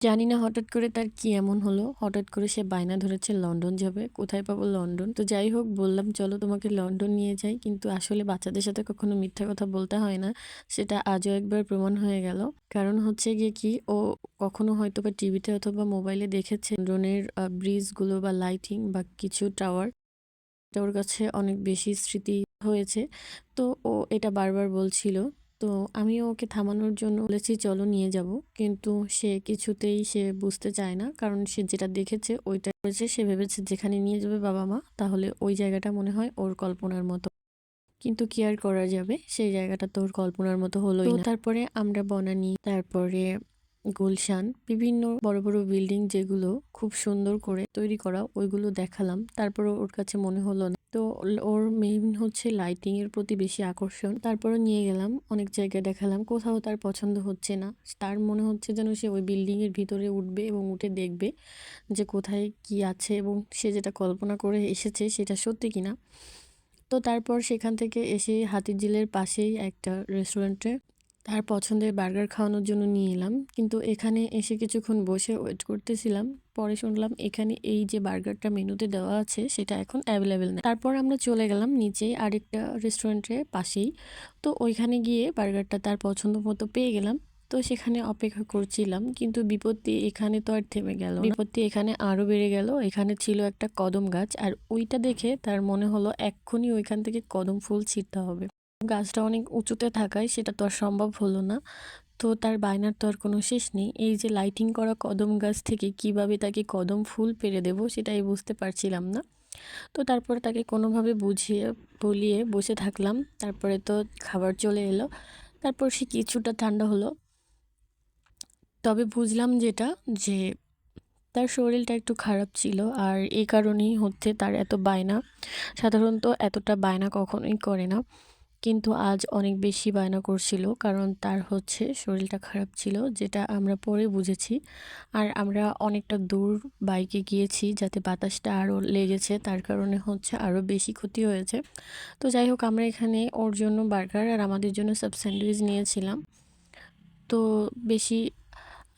জানি না হঠাৎ করে তার কি এমন হলো। হঠাৎ করে সে বায়না ধরেছে লন্ডন যাবে। কোথায় পাবো লন্ডন? তো যাই হোক, বললাম, চলো তোমাকে লন্ডন নিয়ে যাই। কিন্তু আসলে বাচ্চাদের সাথে কখনো মিথ্যা কথা বলতে হয় না। সেটা আজও একবার প্রমাণ হয়ে গেল। কারণ হচ্ছে গিয়ে কি, ও কখনো হয়তো বা টিভিতে অথবা মোবাইলে দেখেছে লন্ডনের ব্রিজগুলো বা লাইটিং বা কিছু টাওয়ার। এটা ওর কাছে অনেক বেশি স্মৃতি হয়েছে। তো ও এটা বারবার বলছিল। তো আমি ওকে থামানোর জন্য বলেছি চলো নিয়ে যাব। কিন্তু সে কিছুতেই সে বুঝতে চায় না। কারণ সে যেটা দেখেছে ওইটা করেছে। সে ভেবেছে যেখানে নিয়ে যাবে বাবা মা তাহলে ওই জায়গাটা মনে হয় ওর কল্পনার মতো। কিন্তু কি আর করা যাবে? সেই জায়গাটা তো ওর কল্পনার মতো হলোই না। তারপরে আমরা বনানি তারপরে গুলশান, বিভিন্ন বড় বড় বিল্ডিং যেগুলো খুব সুন্দর করে তৈরি করা, ওইগুলো দেখালাম। তারপর ওর কাছে মনে হলো না। তো ওর মেইন হচ্ছে লাইটিং এর প্রতি বেশি আকর্ষণ। তারপরে নিয়ে গেলাম, অনেক জায়গায় দেখালাম, কোথাও তার পছন্দ হচ্ছে না। তার মনে হচ্ছে যেন সে ওই বিল্ডিং এর ভিতরে উঠবে এবং উঠে দেখবে যে কোথায় কি আছে এবং সে যেটা কল্পনা করে এসেছে সেটা সত্যি কিনা। তো তারপর সেখান থেকে এসে হাতিঝিলের পাশেই একটা রেস্টুরেন্টে তার পছন্দের বার্গার খাওয়ানোর জন্য নিয়ে এলাম। কিন্তু এখানে এসে কিছুক্ষণ বসে ওয়েট করতেছিলাম। পরে শুনলাম এখানে এই যে বার্গারটা মেনুতে দেওয়া আছে, সেটা এখন অ্যাভেলেবেল না তারপর আমরা চলে গেলাম নিচেই আরেকটা রেস্টুরেন্টের পাশেই। তো ওইখানে গিয়ে বার্গারটা তার পছন্দ মতো পেয়ে গেলাম। তো সেখানে অপেক্ষা করছিলাম, কিন্তু বিপত্তি এখানে তো আর থেমে গেল বিপত্তি এখানে আরও বেড়ে গেল। এখানে ছিল একটা কদম গাছ, আর ওইটা দেখে তার মনে হলো এক্ষুনি ওইখান থেকে কদম ফুল ছিঁড়তে হবে। গাছটা অনেক উঁচুতে থাকায় সেটা তো আর সম্ভব হলো না। তো তার বায়নার তো আর কোনো শেষ নেই। এই যে লাইটিং করা কদম গাছ থেকে কীভাবে তাকে কদম ফুল পেরে দেব সেটাই বুঝতে পারছিলাম না। তো তারপরে তাকে কোনোভাবে বুঝিয়ে বলিয়ে বসে থাকলাম। তারপরে তো খাবার চলে এলো। তারপর সে কিছুটা ঠান্ডা হলো। তবে বুঝলাম যেটা, যে তার শরীরটা একটু খারাপ ছিল আর এই কারণেই হচ্ছে তার এত বায়না। সাধারণত এতটা বায়না কখনোই করে না। কিন্তু আজ অনেক বেশি বায়না করছিল কারণ তার হচ্ছে শরীরটা খারাপ ছিল, যেটা আমরা পরে বুঝেছি। আর আমরা অনেকটা দূর বাইকে গিয়েছি যাতে বাতাসটা আরও লেগেছে, তার কারণে হচ্ছে আরও বেশি ক্ষতি হয়েছে। তো যাই হোক, আমরা এখানে ওর জন্য বার্গার আর আমাদের জন্য সব স্যান্ডউইচ নিয়েছিলাম। তো বেশি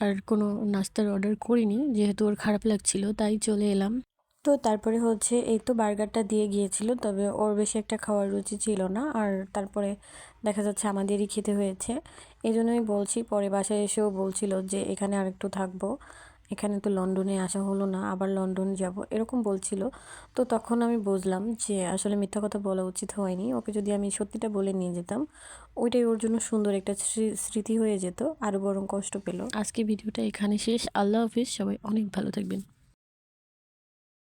আর কোনো নাস্তার অর্ডার করিনি, যেহেতু ওর খারাপ লাগছিল, তাই চলে এলাম। তো তারপরে হচ্ছে এই তো বার্গারটা দিয়ে গিয়েছিল, তবে ওর বেশি একটা খাওয়ার রুচি ছিল না। আর তারপরে দেখা যাচ্ছে আমাদেরই খেতে হয়েছে। এই জন্যই বলছি, পরে বাসায় এসেও বলছিল যে এখানে আরেকটু থাকব। এখানে তো লন্ডনে আসা হলো না, আবার লন্ডন যাব, এরকম বলছিল। তো তখন আমি বুঝলাম যে আসলে মিথ্যা কথা বলা উচিত হয়নি। ওকে যদি আমি সত্যিটা বলে নিয়ে যেতাম, ওইটাই ওর জন্য সুন্দর একটা স্মৃতি হয়ে যেত, আরও বরং কষ্ট পেল। আজকে ভিডিওটা এখানে শেষ। আল্লাহ হাফিজ, সবাই অনেক ভালো থাকবেন।